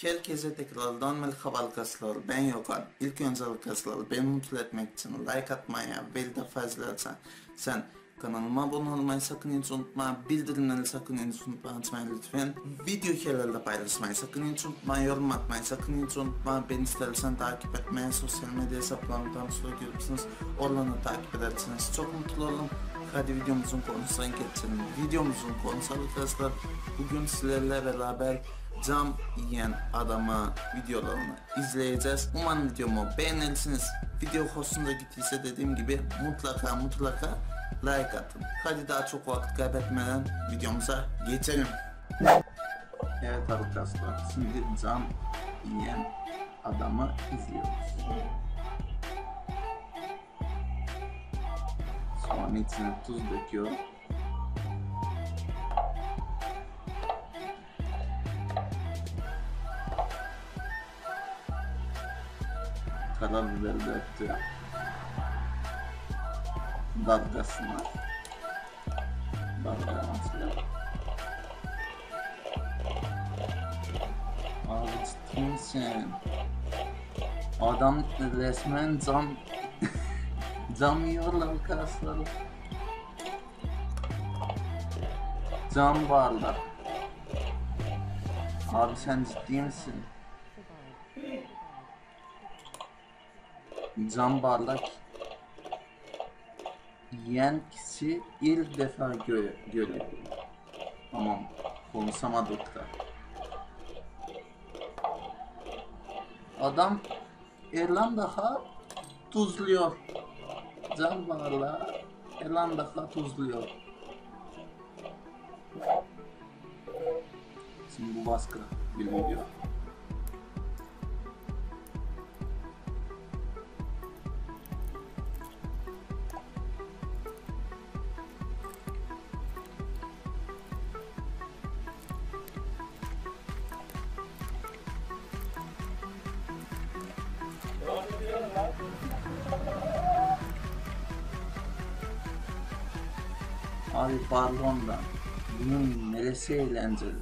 Herkese tekrardan merhaba arkadaşlar. Ben Yokan. İlk önce arkadaşlar beni mutlu etmek için like atmayı ve bir defa izlersen sen kanalıma abone olmayı sakın hiç unutma. Bildirimleri sakın hiç unutma açmayı lütfen. Video hikayelerle paylaşmayı sakın hiç unutma. Yorum atmayı sakın hiç unutma. Beni istersen takip etmeye sosyal medya hesaplarımdan görürsünüz. Oralarını takip ederseniz çok mutlu olurum. Hadi videomuzun konusuna geçelim. Videomuzun konusu arkadaşlar bugün sizlerle beraber cam yiyen adama videolarını izleyeceğiz. Umarım videomu beğenirsiniz. Video hoşunuza gittiyse dediğim gibi mutlaka mutlaka like atın. Hadi daha çok vakit kaybetmeden videomuza geçelim. Evet arkadaşlar şimdi cam yiyen adamı izliyoruz. Sonra içine tuz döküyor. Karabiber döktü. Dalgasına. Dalgasına. Abi ciddi misin? Adam resmen cam cam yiyorlar arkadaşlar. Cam bardak. Abi sen ciddi misin? Cam bardak yiyen kişi ilk defa gö görüyor. Tamam konuşamadık da. Adam Erlan daha tuzluyor. Cam bardağı Erlan daha tuzluyor. Şimdi bu baskı bir. Abi pardon da bunun neresi eğlenceli?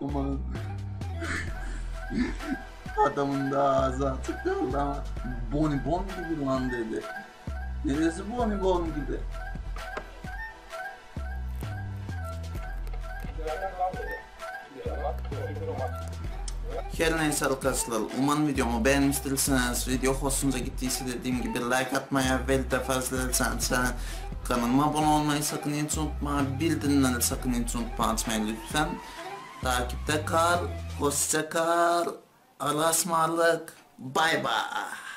Aman. Adamın da ağzı atık kaldı ama Boni Bon gibi lan dedi. Neresi Boni Bon gibi? Her neyse arkadaşlar umarım videomu beğenmiştirsiniz. Video hoşunuza gittiyse dediğim gibi like atmaya ve de fazla kanalıma abone olmayı sakın hiç unutma. Bildirimleri sakın hiç unutma açmayı lütfen. Takipte kal, hoşça kal, Allah'a ısmarladık, bay bay.